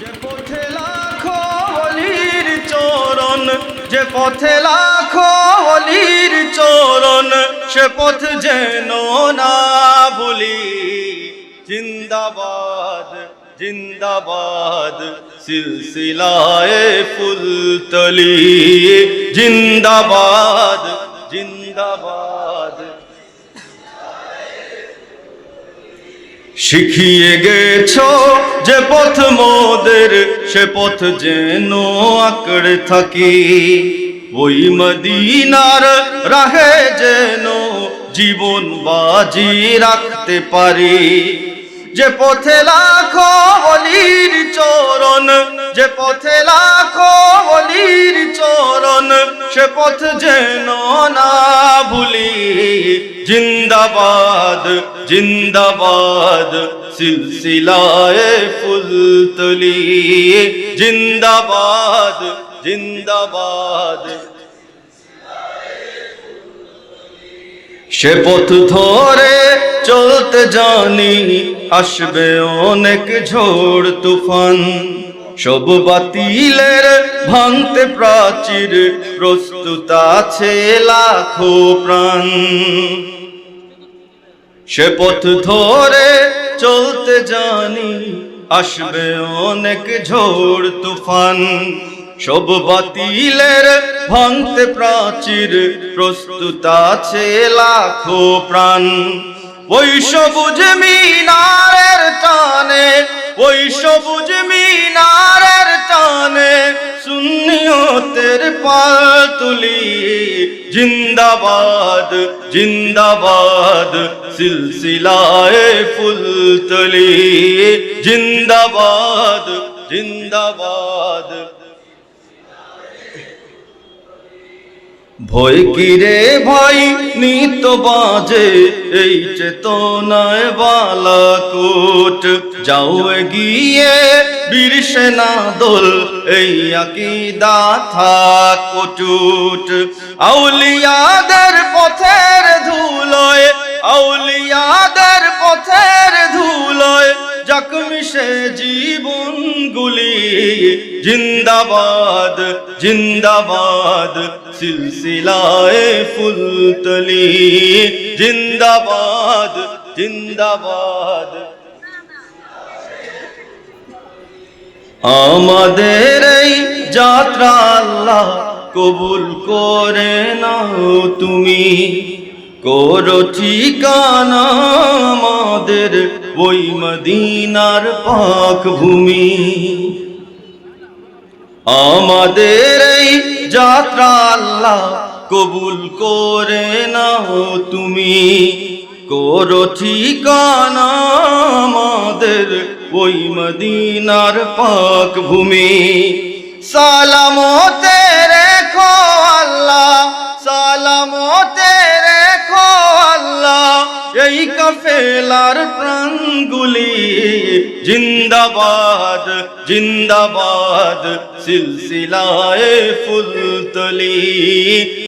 যে পথে লাখো অলির চরণ, যে পথে লাখো অলির চরণ, সে পথ যেন না ভুলি। জিন্দাবাদ জিন্দাবাদ, সিলসিলায় ফুলতলি জিন্দাবাদ জিন্দাবাদ। শিখিয়ে গেছ যে পথ মোদের, সে পথ যেন আঁকড়ে থাকি। ওই মদিনার রাহে যেন জীবন বাজি রাখতে পারি। যে পথে লাখো অলির চরণ, যে পথে লাখো অলির চরণ, সে পথ যেন না ভুলি জিন্দাবাদ জিন্দাবাদ, সিলসিলায় ফুলতলি। জিন্দাবাদ জিন্দাবাদ। সে পথ ধরে চলতে জানি, আসবে অনেক ঝড় তুফান। সব বাতিলের ভাঙতে প্রাচীর, প্রস্তুত আছে লাখো প্রাণ। সে পথ ধরে চলতে জানি, আসবে অনেক ঝড় তুফান। সব বাতিলের ভাঙতে প্রাচীর, প্রস্তুত আছে লাখো প্রাণ। ওই সবুজ মিনারের টানে, ওই সবুজ মিনারের টানে সুন্নিয়তের পাল জিন্দাবাদ জিন্দাবাদ, সিলসিলায় ফুলতলি জিন্দাবাদ জিন্দাবাদ। ভয় কিরে ভাই, নিত বাজে, এই চেতনায় বালাকুট। যাও গিয়ে বীর সেনা দল, এই আকিদা থাক কটুট আউলিয়াদের পথের ধুলোয়, আউলিয়াদের পথের ধুলোয় জখমি সে জীবন গুলি। জিন্দাবাদ জিন্দাবাদ, সিলসিলায় ফুলতলি জিন্দাবাদ জিন্দাবাদ। আমাদের এই যাত্রা আল্লাহ কবুল করে নাও তুমি। করো ঠিকানা আমাদের ওই মদিনার পাক ভূমি। আমাদের এই যাত্রা আল্লাহ কবুল করে নাও তুমি। করো ঠিকানা আমাদের ওই মদিনার পাক ভূমি। সালামতে রেখো আল্লাহ, সালামতে রেখো আল্লাহ। এই কাফেলার প্রাণগুলি জিন্দাবাদ জিন্দাবাদ, সিলসিলায় ফুলতলি।